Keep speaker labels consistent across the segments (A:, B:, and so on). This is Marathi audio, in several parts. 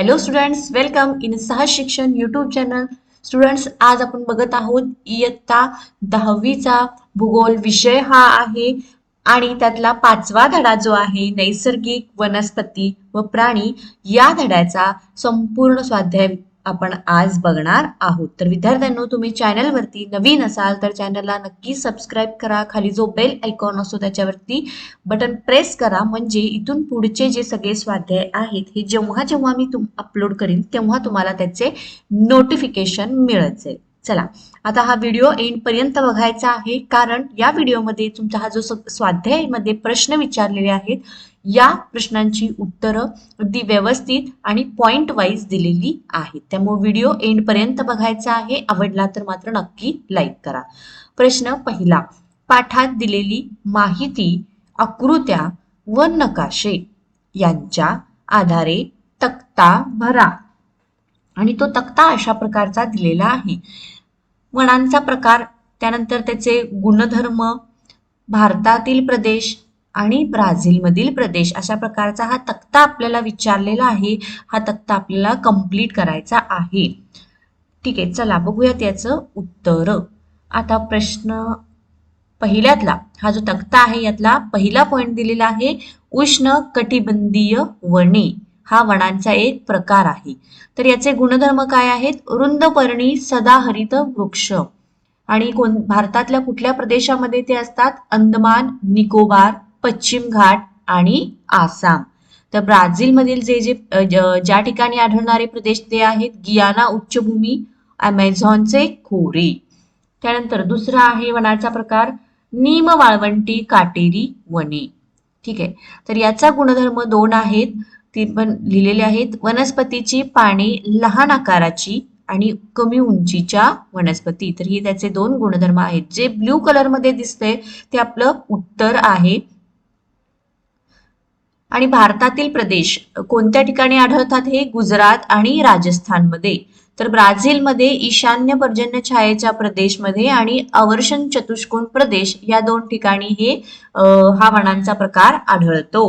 A: हॅलो स्टुडंट्स वेलकम इन सहज शिक्षण यूट्यूब चॅनल स्टुडंट्स आज आपण बघत आहोत इयत्ता दहावीचा भूगोल विषय हा आहे आणि त्यातला पाचवा धडा जो आहे नैसर्गिक वनस्पती व प्राणी या धड्याचा संपूर्ण स्वाध्याय आपण आज बघणार आहोत. तर विद्यार्थ्यांनो तुम्ही चॅनलवरती नवीन असाल तर चॅनलला नक्की सबस्क्राईब करा. खाली जो बेल आयकॉन असतो त्याच्यावरती बटन प्रेस करा. म्हणजे इथून पुढचे जे सगळे स्वाध्याय आहेत हे जेव्हा जेव्हा मी तुम अपलोड करीन तेव्हा तुम्हाला त्याचे नोटिफिकेशन मिळत जाईल चला आता हा व्हिडिओ एंडपर्यंत बघायचा आहे. कारण या व्हिडिओमध्ये तुमचा हा जो स्वाध्यायमध्ये प्रश्न विचारलेले आहेत या प्रश्नांची उत्तरं अगदी व्यवस्थित आणि पॉइंट वाईज दिलेली आहेत. त्यामुळे व्हिडिओ एंडपर्यंत बघायचा आहे. आवडला तर मात्र नक्की लाईक करा. प्रश्न पहिला. पाठात दिलेली माहिती आकृत्या व नकाशे यांच्या आधारे तक्ता भरा. आणि तो तक्ता अशा प्रकारचा दिलेला आहे. वनांचा प्रकार त्यानंतर त्याचे गुणधर्म भारतातील प्रदेश आणि ब्राझीलमधील प्रदेश अशा प्रकारचा हा तक्ता आपल्याला विचारलेला आहे. हा तक्ता आपल्याला कंप्लीट करायचा आहे. ठीक आहे चला बघूयात याचं उत्तर. आता प्रश्न पहिल्यातला. हा जो तक्ता आहे यातला पहिला पॉइंट दिलेला आहे उष्ण कटिबंधीय वने हा वनांचा एक प्रकार आहे. तर याचे गुणधर्म काय आहेत? रुंदपर्णी सदाहरित वृक्ष. आणि कोण भारतातल्या कुठल्या प्रदेशामध्ये ते असतात? अंदमान निकोबार पश्चिम घाट आणि आसाम. तर ब्राझीलमधील जे जे ज्या ठिकाणी आढळणारे प्रदेश ते आहेत गियाना उच्चभूमी अमेझॉनचे खोरे. त्यानंतर दुसरा आहे वनाचा प्रकार नीम वाळवंटी काटेरी वने. ठीक आहे? तर याचा गुणधर्म दोन आहेत ती पण लिहिलेले आहेत. वनस्पतीची पाने लहान आकाराची आणि कमी उंचीच्या वनस्पती. तर हे त्याचे दोन गुणधर्म आहेत. जे ब्ल्यू कलरमध्ये दिसतंय ते आपलं उत्तर आहे. आणि भारतातील प्रदेश कोणत्या ठिकाणी आढळतात हे? गुजरात आणि राजस्थानमध्ये. तर ब्राझीलमध्ये ईशान्य पर्जन्य छायेच्या प्रदेशमध्ये आणि अवर्षण चतुष्कोण प्रदेश या दोन ठिकाणी हे हा वनांचा प्रकार आढळतो.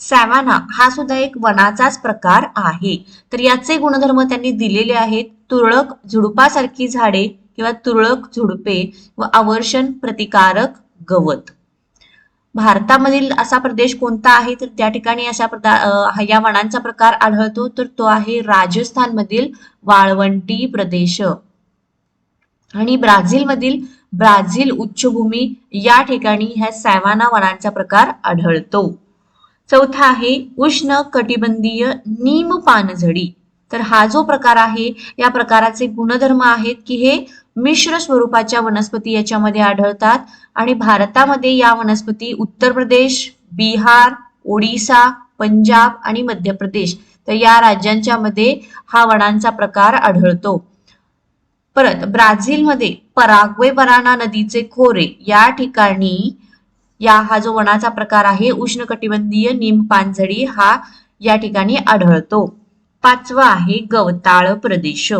A: सॅवाना हा सुद्धा एक वनाचाच प्रकार आहे. तर याचे गुणधर्म त्यांनी दिलेले आहेत. तुरळक झुडपासारखी झाडे किंवा तुरळक झुडपे व आवर्षण प्रतिकारक गवत. भारतामधील असा प्रदेश कोणता आहे? तर त्या ठिकाणी अशा या वनांचा प्रकार आढळतो. तर तो आहे राजस्थानमधील वाळवंटी प्रदेश. आणि ब्राझीलमधील ब्राझील उच्चभूमी या ठिकाणी ह्या सॅवाना वनांचा प्रकार आढळतो. चौथा आहे उष्ण कटिबंधीय नीम पानझडी. तर हा जो प्रकार आहे या प्रकाराचे गुणधर्म आहेत की हे मिश्र स्वरूपाच्या वनस्पती याच्यामध्ये आढळतात. आणि भारतामध्ये या वनस्पती उत्तर प्रदेश बिहार ओडिसा पंजाब आणि मध्य प्रदेश. तर या राज्यांच्या मध्ये हा वडांचा प्रकार आढळतो. परत ब्राझीलमध्ये पराग्वे पराना नदीचे खोरे या ठिकाणी या हा जो वनाचा प्रकार आहे उष्णकटिबंधीय निम पानझडी हा या ठिकाणी आढळतो. पाचवा आहे गवताळ प्रदेश.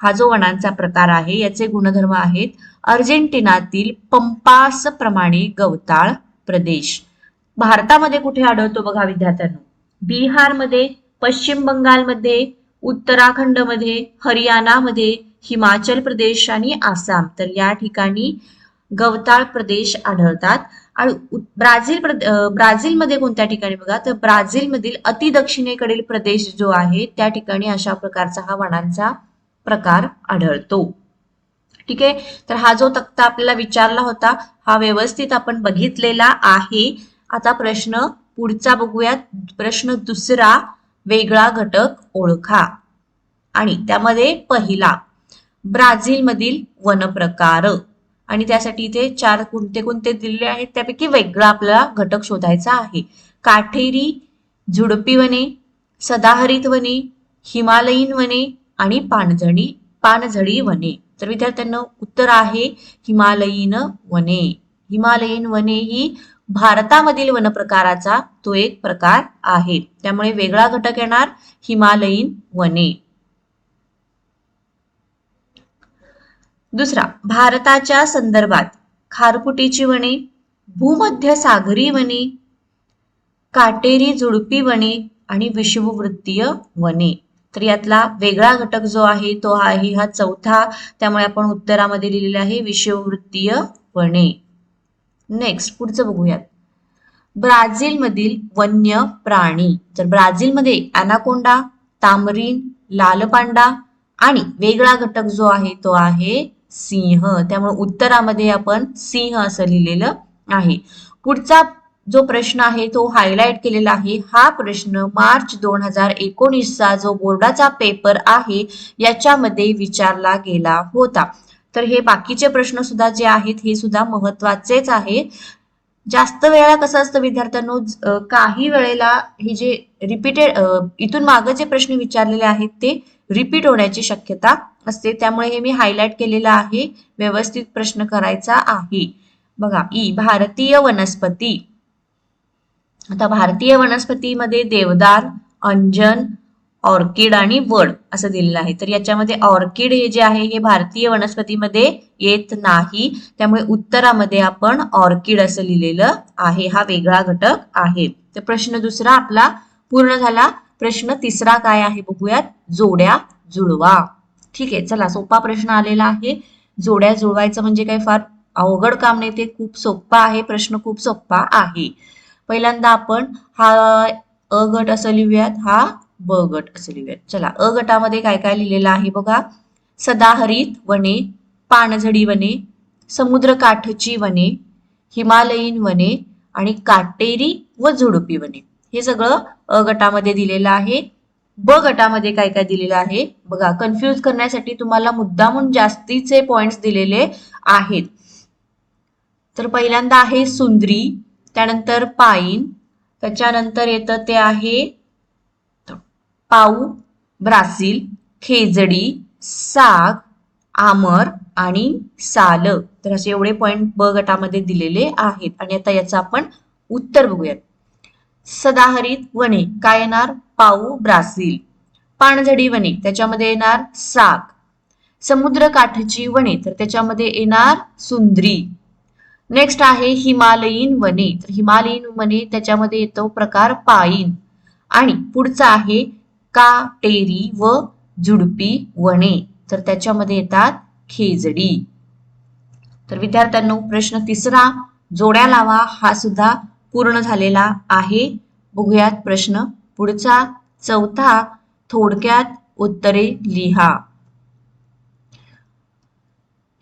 A: हा जो वनांचा प्रकार आहे याचे गुणधर्म आहेत अर्जेंटिनातील पंपास प्रमाणे गवताळ प्रदेश. भारतामध्ये कुठे आढळतो बघा विद्यार्थ्यांनो? बिहारमध्ये पश्चिम बंगालमध्ये उत्तराखंडमध्ये हरियाणामध्ये हिमाचल प्रदेश आणि आसाम. तर या ठिकाणी गवताळ प्रदेश आढळतात. आणि ब्राझील ब्राझीलमध्ये कोणत्या ठिकाणी बघा? तर ब्राझीलमधील अति दक्षिणेकडील प्रदेश जो आहे त्या ठिकाणी अशा प्रकारचा हा वनांचा प्रकार आढळतो. ठीक आहे? तर हा जो तक्ता आपल्याला विचारला होता हा व्यवस्थित आपण बघितलेला आहे. आता प्रश्न पुढचा बघूयात. प्रश्न दुसरा वेगळा घटक ओळखा. आणि त्यामध्ये पहिला ब्राझीलमधील वनप्रकार. आणि त्यासाठी इथे चार कोणते कोणते दिलेले आहेत? त्यापैकी वेगळा आपल्याला घटक शोधायचा आहे. काठेरी झुडपी वने सदाहरित वने हिमालयीन वने आणि पानझडी पानझडी वने. तर विद्यार्थ्यांना उत्तर आहे हिमालयीन वने. हिमालयीन वने ही भारतामधील वनप्रकाराचा तो एक प्रकार आहे. त्यामुळे वेगळा घटक येणार हिमालयीन वने. दुसरा भारताच्या संदर्भात खारफुटीची वने भूमध्य सागरी वने काटेरी झुडपी वने आणि विषुववृत्तीय वने. तर यातला वेगळा घटक जो आहे तो आहे हा चौथा. त्यामुळे आपण उत्तरामध्ये लिहिलेला आहे विषववृत्तीय वने नेक्स्ट पुढचं बघूयात. ब्राझीलमधील वन्य प्राणी. तर ब्राझीलमध्ये अनाकोंडा तामरीन लालपांडा आणि वेगळा घटक जो आहे तो आहे सिंह. त्यामुळे उत्तरामध्ये आपण सिंह असं लिहिलेलं आहे. पुढचा जो प्रश्न आहे तो हायलाइट केलेला आहे. हा प्रश्न मार्च दोन हजार एकोणीसचा जो बोर्डाचा पेपर आहे याच्यामध्ये विचारला गेला होता. तर हे बाकीचे प्रश्न सुद्धा जे आहेत हे सुद्धा महत्वाचेच आहे. जास्त वेळा कसं असतं विद्यार्थ्यांनो काही वेळेला हे जे रिपीटेड इथून मागं जे प्रश्न विचारलेले आहेत ते रिपीट होण्याची शक्यता असते. त्यामुळे हे मी हायलाइट केलेलं आहे. व्यवस्थित प्रश्न करायचा आहे. बघा ई भारतीय वनस्पती. आता भारतीय वनस्पतीमध्ये देवदार अंजन ऑर्किड आणि वड असं दिलेलं आहे. तर याच्यामध्ये ऑर्किड हे जे आहे हे भारतीय वनस्पतीमध्ये येत नाही. त्यामुळे उत्तरामध्ये आपण ऑर्किड असं लिहिलेलं आहे. हा वेगळा घटक आहे. तर प्रश्न दुसरा आपला पूर्ण झाला. प्रश्न तिसरा काय आहे बघूयात? जोड्या जुळवा. ठीक आहे चला सोपा प्रश्न आलेला आहे. जोड्या जुळवायचं म्हणजे काय फार अवघड काम नाही ते खूप सोपा आहे. प्रश्न खूप सोपा आहे. पहिल्यांदा आपण हा अ गट असं लिहूयात हा ब गट असं लिहूयात. चला अ गटामध्ये काय काय लिहिलेलं आहे बघा. सदाहरित वने पानझडी वने समुद्रकाठची वने हिमालयीन वने आणि काटेरी व झुडपी वने. हे सगळं अ गटामध्ये दिलेलं आहे. ब गटामध्ये काय काय दिलेलं आहे? बघा कन्फ्यूज करण्यासाठी तुम्हाला मुद्दामून जास्तीचे पॉइंट्स दिलेले आहेत. तर पहिल्यांदा आहे सुंदरी त्यानंतर पाईन त्याच्यानंतर येतं ते आहे पाऊ ब्राझील खेजडी साग आमर आणि साल. तर असे एवढे पॉइंट ब गटामध्ये दिलेले आहेत. आणि आता याचं आपण उत्तर बघूयात. सदाहरित वने काय येणार? पाऊ ब्राझील. पाणझडी वने त्याच्यामध्ये येणार साग. समुद्रकाठची वने तर त्याच्यामध्ये येणार सुंदरी. नेक्स्ट आहे हिमालयीन वने. तर हिमालयीन वने त्याच्यामध्ये येतो प्रकार पाईन आणि पुढचा आहे काटेरी व झुडपी वने. तर त्याच्यामध्ये येतात खेजडी. तर विद्यार्थ्यांनो प्रश्न तिसरा जोड्या लावा. हा सुद्धा पूर्ण झालेला आहे. बघूयात प्रश्न पुढचा. चौथा थोडक्यात उत्तरे लिहा.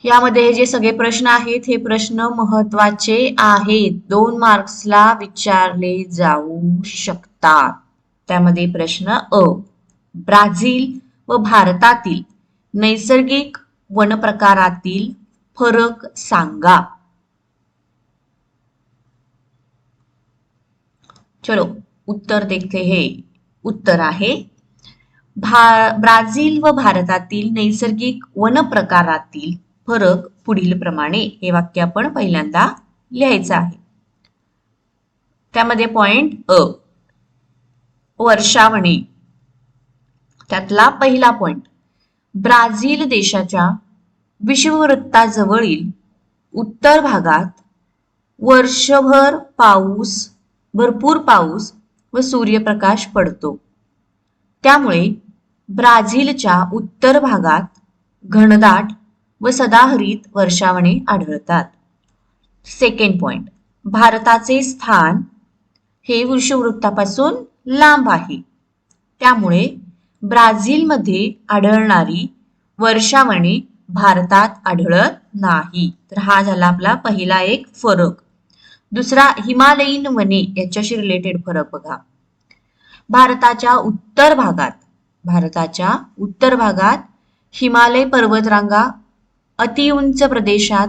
A: यामध्ये हे जे सगळे प्रश्न आहेत हे प्रश्न महत्त्वाचे आहेत. दोन मार्क्सला विचारले जाऊ शकतात. त्यामध्ये प्रश्न अ. ब्राझील व भारतातील नैसर्गिक वनप्रकारातील फरक सांगा. चलो उत्तर देखते हे. उत्तर आहे भा ब्राझील व भारतातील नैसर्गिक वनप्रकारातील फरक पुढील प्रमाणे हे वाक्य आपण पहिल्यांदा लिहायचं आहे. त्यामध्ये पॉइंट अ वर्षावणी. त्यातला पहिला पॉइंट ब्राझील देशाच्या विषुववृत्ताजवळील उत्तर भागात वर्षभर पाऊस भरपूर पाऊस व सूर्यप्रकाश पडतो. त्यामुळे ब्राझीलच्या उत्तर भागात घनदाट व सदाहरित वर्षावणे आढळतात. सेकंड पॉइंट भारताचे स्थान हे वृक्षवृत्तापासून लांब आहे. त्यामुळे ब्राझीलमध्ये आढळणारी वर्षावणे भारतात आढळत नाही. तर हा झाला आपला पहिला एक फरक. दुसरा हिमालयीन वने याच्याशी रिलेटेड फरक बघा. भारताच्या उत्तर भागात भारताच्या उत्तर भागात हिमालय पर्वतरांगा अतिउंच प्रदेशात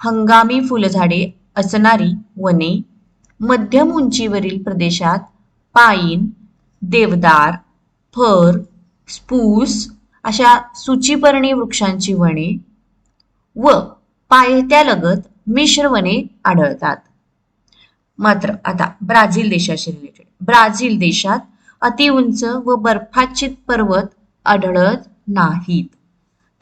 A: हंगामी फुलझाडे असणारी वने मध्यम उंचीवरील प्रदेशात पाईन देवदार फर स्पूस अशा सुचिपर्णी वृक्षांची वने व पायथ्यालगत मिश्र वने आढळतात. मात्र आता ब्राझील देशाशी रिलेटेड ब्राझील देशात अतिउंच व बर्फाच्छित पर्वत आढळत नाहीत.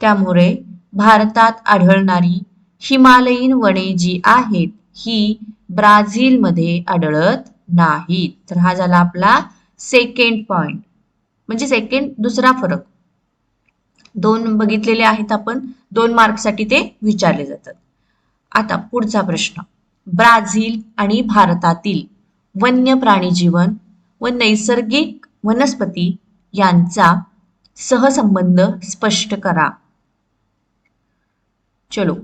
A: त्यामुळे भारतात आढळणारी हिमालयीन वने जी आहेत ही ब्राझीलमध्ये आढळत नाहीत. तर हा झाला आपला सेकंड पॉइंट म्हणजे सेकंड दुसरा फरक. दोन बघितलेले आहेत आपण दोन मार्कसाठी ते विचारले जातात. आता पुढचा प्रश्न. ब्राझील आणि भारतातील वन्य प्राणी जीवन व नैसर्गिक वनस्पती यांचा सहसंबंध स्पष्ट करा. चलो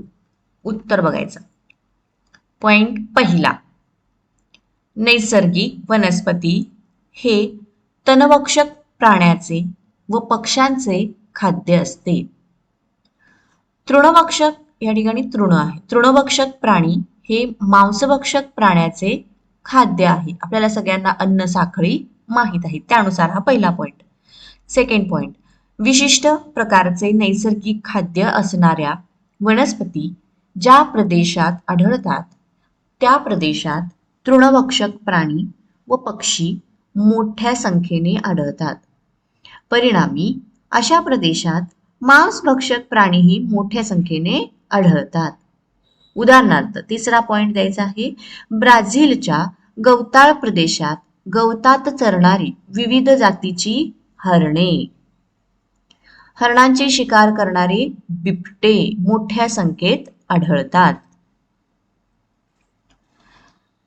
A: उत्तर बघायचं. पॉइंट पहिला. नैसर्गिक वनस्पती हे तणभक्षक प्राण्याचे व पक्ष्यांचे खाद्य असते. तृणभक्षक या ठिकाणी तृण आहे. तृणभक्षक प्राणी हे मांसभक्षक प्राण्याचे खाद्य आहे. आपल्याला सगळ्यांना अन्न साखळी माहीत आहे. त्यानुसार हा पहिला पॉइंट सेकंड पॉइंट विशिष्ट प्रकारचे नैसर्गिक खाद्य असणाऱ्या वनस्पती ज्या प्रदेशात आढळतात त्या प्रदेशात तृणभक्षक प्राणी व पक्षी मोठ्या संख्येने आढळतात. परिणामी अशा प्रदेशात मांसभक्षक प्राणीही मोठ्या संख्येने आढळतात. उदाहरणार्थ तिसरा पॉइंट द्यायचा आहे. ब्राझीलच्या गवताळ प्रदेशात गवतात चरणारी विविध जातीची हरणे. हरणांची शिकार करणारे बिबटे मोठ्या संख्येत आढळतात.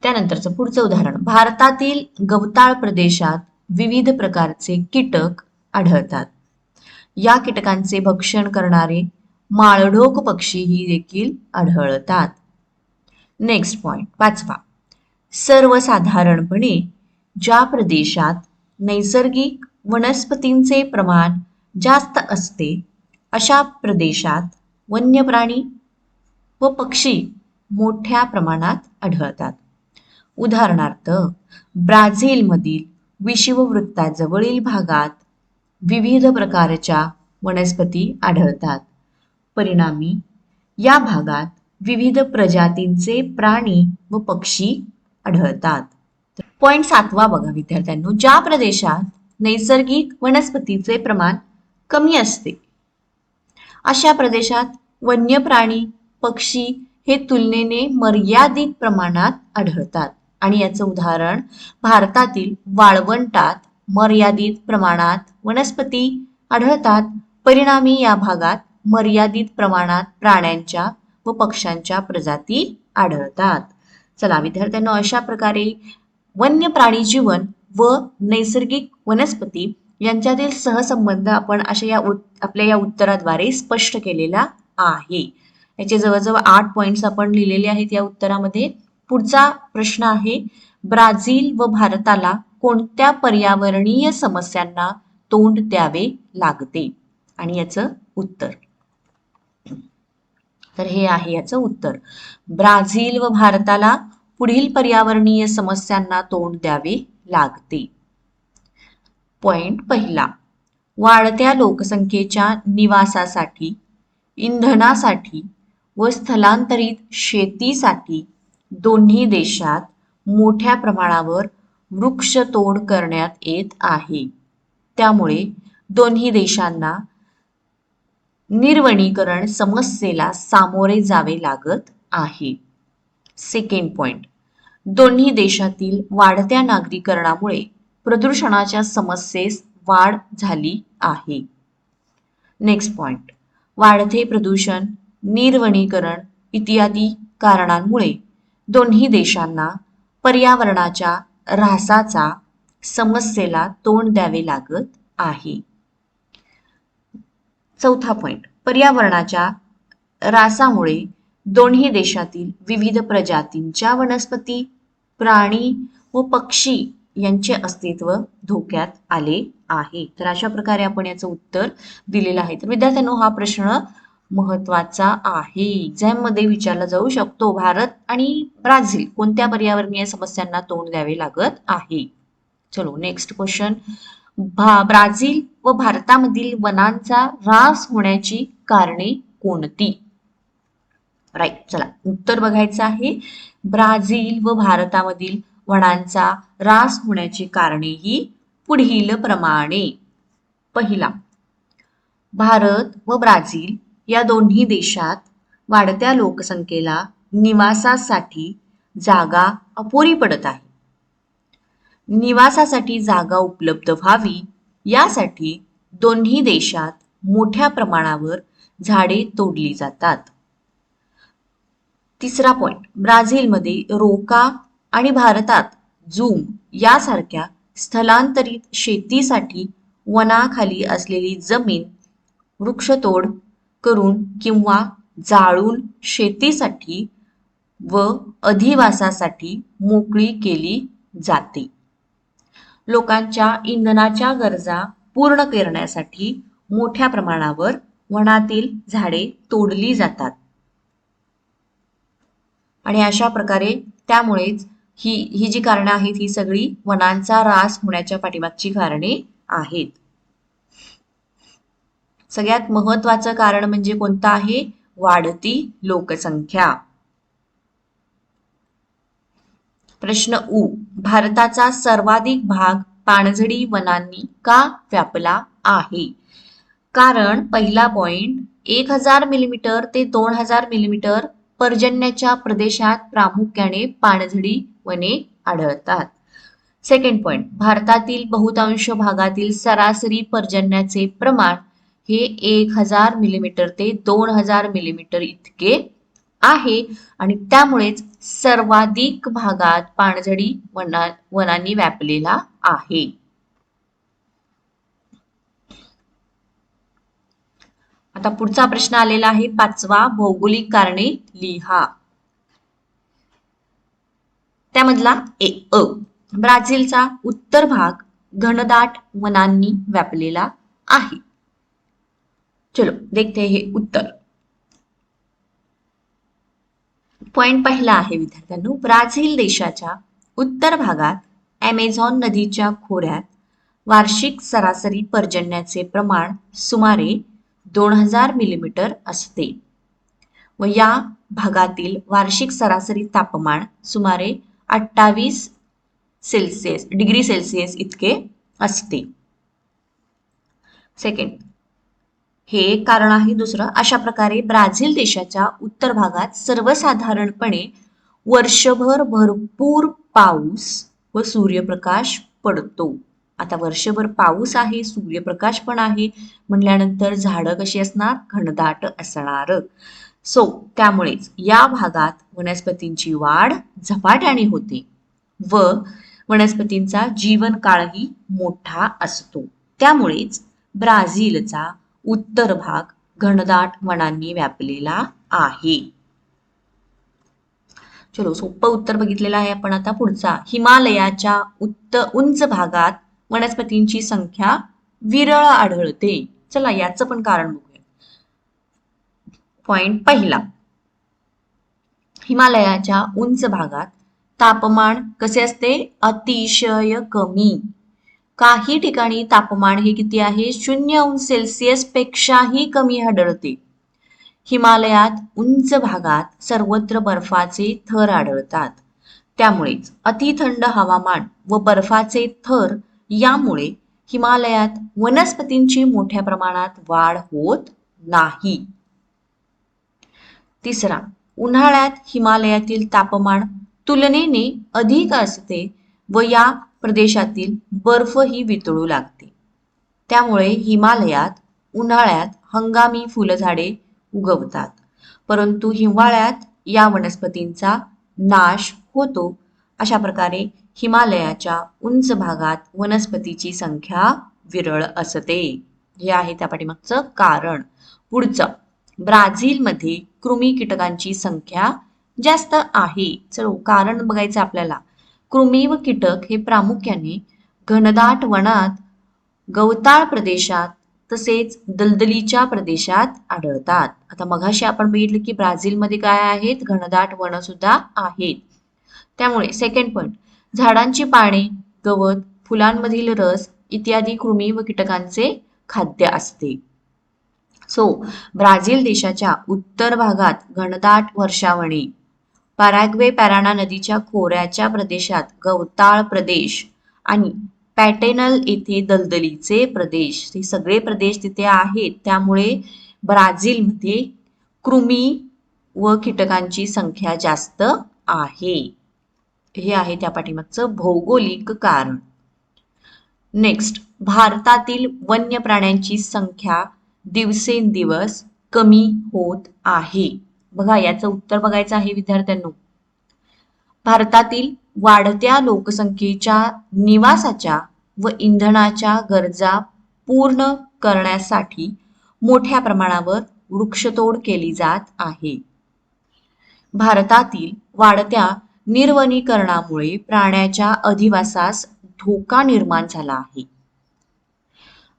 A: त्यानंतरचं पुढचं उदाहरण. भारतातील गवताळ प्रदेशात विविध प्रकारचे कीटक आढळतात. या कीटकांचे भक्षण करणारे माळढोक पक्षीही देखील आढळतात. नेक्स्ट पॉइंट पाचवा. सर्वसाधारणपणे ज्या प्रदेशात नैसर्गिक वनस्पतींचे प्रमाण जास्त असते अशा प्रदेशात वन्य प्राणी व पक्षी मोठ्या प्रमाणात आढळतात. उदाहरणार्थ ब्राझीलमधील विषुववृत्ताजवळील भागात विविध प्रकारच्या वनस्पती आढळतात. परिणामी या भागात विविध प्रजातींचे प्राणी व पक्षी आढळतात. पॉइंट सातवा बघा विद्यार्थ्यांनो. ज्या प्रदेशात नैसर्गिक वनस्पतीचे प्रमाण कमी असते. अशा प्रदेशात वन्य प्राणी पक्षी हे तुलनेने मर्यादित प्रमाणात आढळतात. आणि याचं उदाहरण भारतातील वाळवंटात मर्यादित प्रमाणात वनस्पती आढळतात. परिणामी या भागात मर्यादित प्रमाणात प्राण्यांच्या व पक्ष्यांच्या प्रजाती आढळतात. चला विद्यार्थ्यांना अशा प्रकारे वन्य प्राणी जीवन व नैसर्गिक वनस्पती यांच्यातील सहसंबंध आपण अशा या आपल्या या उत्तराद्वारे स्पष्ट केलेला आहे. याचे जवळजवळ आठ पॉइंट्स आपण लिहिलेले आहेत या उत्तरामध्ये. पुढचा प्रश्न आहे ब्राझील व भारताला कोणत्या पर्यावरणीय समस्यांना तोंड द्यावे लागते? आणि याचं उत्तर. तर हे आहे याचं उत्तर. ब्राझील व भारताला पुढील पर्यावरणीय समस्यांना तोंड द्यावे लागते. पॉइंट पहिला. वाढत्या लोकसंख्येच्या निवासासाठी इंधनासाठी व स्थलांतरित शेतीसाठी दोन्ही देशात मोठ्या प्रमाणावर वृक्षतोड करण्यात येत आहे. त्यामुळे दोन्ही देशांना निर्वणीकरण समस्येला सामोरे जावे लागत आहे. सेकंड पॉइंट दोन्ही देशातील वाढत्या नागरीकरणामुळे प्रदूषणाच्या समस्येस वाढ झाली आहे. नेक्स्ट पॉइंट वाढते प्रदूषण निर्वनीकरण इत्यादी कारणांमुळे दोन्ही देशांना पर्यावरणाच्या ऱ्हासाचा समस्येला तोंड द्यावे लागत आहे. चौथा पॉइंट पर्यावरणाच्या ऱ्हासामुळे दोन्ही देशातील विविध प्रजातींच्या वनस्पती प्राणी व पक्षी यांचे अस्तित्व धोक्यात आले आहे. तर अशा प्रकारे आपण याचं उत्तर दिलेलं आहे. तर विद्यार्थ्यांनो हा प्रश्न महत्त्वाचा आहे. एक्झाममध्ये विचारला जाऊ शकतो भारत आणि ब्राझील कोणत्या पर्यावरणीय समस्यांना तोंड द्यावे लागत आहे? चलो नेक्स्ट क्वेश्चन भा ब्राझील व भारतामधील वनांचा ऱ्हास होण्याची कारणे कोणती? राईट चला. उत्तर बघायचं आहे. ब्राझील व भारतामधील वनांचा ऱ्हास होण्याची कारणे ही पुढील प्रमाणे. पहिला भारत व ब्राझील या दोन्ही देशात वाढत्या लोकसंख्येला निवासासाठी जागा अपुरी पडत आहे. निवासासाठी जागा उपलब्ध व्हावी यासाठी दोन्ही देशात मोठ्या प्रमाणावर झाडे तोडली जातात. तिसरा पॉइंट ब्राझीलमध्ये रोका आणि भारतात झूम यासारख्या स्थलांतरित शेतीसाठी वनाखाली असलेली जमीन वृक्षतोड करून किंवा जाळून शेतीसाठी व अधिवासासाठी मोकळी केली जाते. लोकांच्या इंधनाच्या गरजा पूर्ण करण्यासाठी मोठ्या प्रमाणावर वनातील झाडे तोडली जातात. आणि अशा प्रकारे त्यामुळेच ही ही जी कारणं आहेत ही सगळी वनांचा ऱ्हास होण्याच्या पाठीमागची कारणे आहेत. सगळ्यात महत्वाचं कारण म्हणजे कोणतं आहे? वाढती लोकसंख्या. प्रश्न उ भारताचा सर्वाधिक भाग पाणझडी वनांनी का व्यापला आहे? कारण पहिला पॉइंट एक हजार मिलीमीटर ते दोन हजार मिलीमीटर पर्जन्याच्या प्रदेशात प्रामुख्याने पाणझडी वने आढळतात. सेकंड पॉइंट भारतातील बहुतांश भागातील सरासरी पर्जन्याचे प्रमाण हे एक हजार मिलीमीटर ते दोन हजार मिलीमीटर इतके आहे आणि त्यामुळेच सर्वाधिक भागात पाणझडी वना वनांनी व्यापलेला आहे. आता पुढचा प्रश्न आलेला आहे पाचवा भौगोलिक कारणे लिहा. त्यामधला ए अ. ब्राझीलचा उत्तर भाग घनदाट वनांनी व्यापलेला आहे. चलो देखते हे उत्तर. पॉइंट पहिला आहे विद्यार्थ्यांनो. ब्राझील देशाच्या उत्तर भागात ॲमेझॉन नदीच्या खोऱ्यात वार्षिक सरासरी पर्जन्याचे प्रमाण सुमारे दोन हजार मिलीमीटर असते. व या भागातील वार्षिक सरासरी तापमान सुमारे अठ्ठावीस सेल्सिअस डिग्री सेल्सिअस इतके असते. सेकंड हे एक कारण आहे. दुसरं अशा प्रकारे ब्राझील देशाच्या उत्तर भागात सर्वसाधारणपणे वर्षभर भरपूर पाऊस व सूर्यप्रकाश पडतो. आता वर्षभर पाऊस आहे सूर्यप्रकाश पण आहे. म्हणल्यानंतर झाडं कशी असणार? घनदाट असणार. सो त्यामुळेच या भागात वनस्पतींची वाढ झपाट्याने होते व वनस्पतींचा जीवनकाळही मोठा असतो. त्यामुळेच ब्राझीलचा उत्तर भाग घनदाट वनांनी व्यापलेला आहे. चलो सोपं उत्तर बघितलेलं आहे आपण आता पुढचा. हिमालयाच्या उत्त उंच भागात वनस्पतींची संख्या विरळ आढळते. चला याचं पण कारण बघूया. पॉइंट पहिला. हिमालयाच्या उंच भागात तापमान कसे असते? अतिशय कमी. काही ठिकाणी तापमान हे किती आहे? शून्य अंश सेल्सिअस पेक्षाही कमी आढळते. हिमालयात उंच भागात सर्वत्र बर्फाचे थर आढळतात. त्यामुळेच अतिथंड हवामान व बर्फाचे थर यामुळे हिमालयात वनस्पतींची मोठ्या प्रमाणात वाढ होत नाही. तिसरा उन्हाळ्यात हिमालयातील तापमान तुलनेने अधिक असते व या प्रदेशातील बर्फही वितळू लागते. त्यामुळे हिमालयात उन्हाळ्यात हंगामी फुलझाडे उगवतात. परंतु हिवाळ्यात या वनस्पतींचा नाश होतो. अशा प्रकारे हिमालयाच्या उंच भागात वनस्पतीची संख्या विरळ असते. हे आहे त्या पाठीमागचं कारण. पुढचं ब्राझीलमध्ये कृमी कीटकांची संख्या जास्त आहे. चलो कारण बघायचं आपल्याला. कृमी व कीटक हे प्रामुख्याने घनदाट वनात गवताळ प्रदेशात तसेच दलदलीच्या प्रदेशात आढळतात. आता मघाशी आपण बघितलं की ब्राझीलमध्ये काय आहेत? घनदाट वन सुद्धा आहेत. त्यामुळे सेकंड पॉइंट झाडांची पाने गवत फुलांमधील रस इत्यादी कृमी व कीटकांचे खाद्य असते. सो ब्राझील देशाच्या उत्तर भागात घनदाट वर्षावणी. पॅराग्वे पॅराणा नदीच्या खोऱ्याच्या प्रदेशात गवताळ प्रदेश आणि पॅटेनल येथे दलदलीचे प्रदेश. हे सगळे प्रदेश तिथे आहेत. त्यामुळे ब्राझीलमध्ये कृमी व कीटकांची संख्या जास्त आहे. हे आहे त्या पाठीमागचं भौगोलिक कारण. नेक्स्ट भारतातील वन्य प्राण्यांची संख्या दिवसेंदिवस कमी होत आहे. बघा याचं उत्तर बघायचं आहे विद्यार्थ्यांनो. भारतातील वाढत्या लोकसंख्येच्या निवासाच्या व इंधनाच्या गरजा पूर्ण करण्यासाठी मोठ्या प्रमाणावर वृक्षतोड केली जात आहे. भारतातील वाढत्या निर्वनीकरणामुळे प्राण्याच्या अधिवासास धोका निर्माण झाला आहे.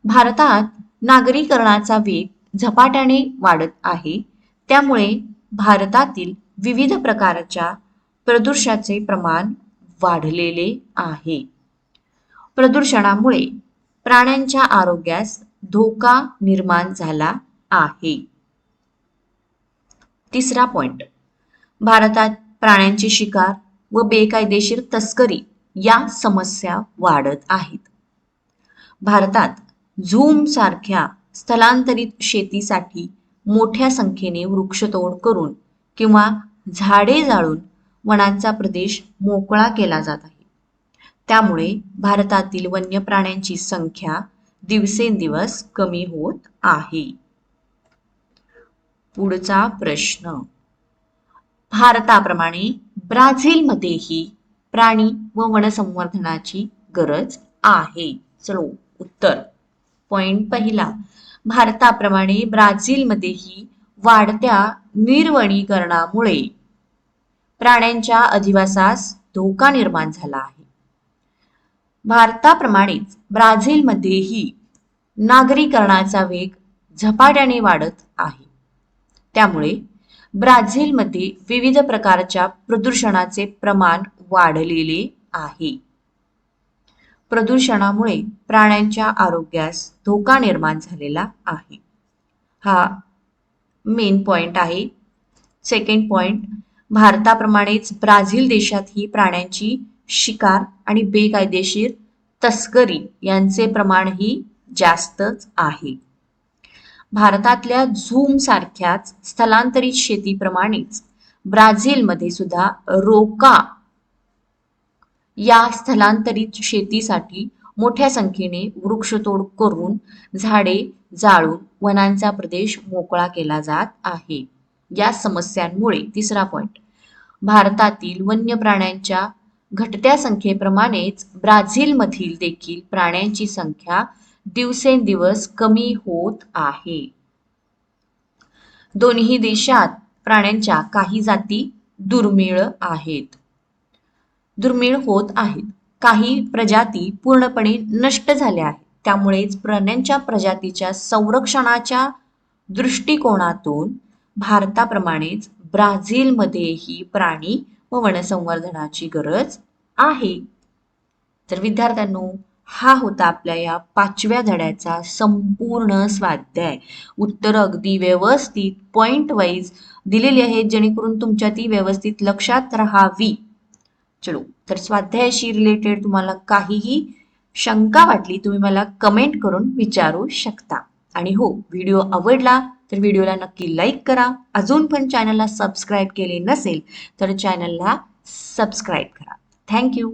A: भारतात नागरीकरणाचा वेग झपाट्याने वाढत आहे. त्यामुळे भारतातील विविध प्रकारच्या प्रदूषणाचे प्रमाण वाढलेले आहे. प्रदूषणामुळे प्राण्यांच्या आरोग्यास धोका निर्माण झाला आहे. तिसरा पॉइंट भारतात प्राण्यांची शिकार व बेकायदेशीर तस्करी या समस्या वाढत आहेत. भारतात झूम सारख्या स्थलांतरित शेतीसाठी मोठ्या संख्येने वृक्षतोड करून किंवा झाडे जाळून वनांचा प्रदेश मोकळा केला जात आहे. त्यामुळे भारतातील वन्य प्राण्यांची संख्या दिवसेंदिवस कमी होत आहे. पुढचा प्रश्न. भारताप्रमाणे ब्राझीलमध्येही प्राणी व वनसंवर्धनाची गरज आहे. चलो उत्तर. पॉइंट पहिला. भारताप्रमाणे ब्राझीलमध्येही वाढत्या निर्वणीकरणामुळे प्राण्यांच्या अधिवासास धोका निर्माण झाला आहे. भारताप्रमाणेच ब्राझीलमध्येही नागरीकरणाचा वेग झपाट्याने वाढत आहे. त्यामुळे ब्राझीलमध्ये विविध प्रकारच्या प्रदूषणाचे प्रमाण वाढलेले आहे. प्रदूषणामुळे प्राण्यांच्या आरोग्यास धोका निर्माण झालेला आहे. हा मेन पॉइंट आहे. सेकंड पॉइंट भारताप्रमाणेच ब्राझील देशातही प्राण्यांची शिकार आणि बेकायदेशीर तस्करी यांचे प्रमाणही जास्तच आहे. भारतातल्या झूम सारख्याच स्थलांतरित शेतीप्रमाणेच ब्राझीलमध्ये सुद्धा रोका या स्थलांतरित शेतीसाठी मोठ्या संख्येने वृक्षतोड करून झाडे जाळून वनांचा प्रदेश मोकळा केला जात आहे. या समस्यांमुळे तिसरा पॉइंट भारतातील वन्य प्राण्यांच्या घटत्या संख्येप्रमाणेच ब्राझीलमधील देखील प्राण्यांची संख्या दिवसेंदिवस कमी होत आहे. दोन्ही देशात प्राण्यांच्या काही जाती दुर्मिळ आहेत. दुर्मिळ होत आहेत. काही प्रजाती पूर्णपणे नष्ट झाल्या आहेत. त्यामुळेच प्राण्यांच्या प्रजातीच्या संरक्षणाच्या दृष्टिकोनातून भारताप्रमाणेच ब्राझीलमध्येही प्राणी व वनसंवर्धनाची गरज आहे. तर विद्यार्थ्यांनो हा होता आपल्या या पाचव्या धड्याचा संपूर्ण स्वाध्याय. उत्तर अगदी व्यवस्थित पॉइंट वाईज दिलेली आहेत जेणेकरून तुमच्या ती व्यवस्थित लक्षात राहावी. चलो तर स्वाध्यायाशी रिलेटेड तुम्हाला काहीही शंका वाटली तुम्ही मला कमेंट करून विचारू शकता. आणि हो व्हिडिओ आवडला तर व्हिडिओला नक्की लाईक करा. अजून पण चॅनलला सबस्क्राईब केले नसेल तर चॅनलला सबस्क्राईब करा. थँक्यू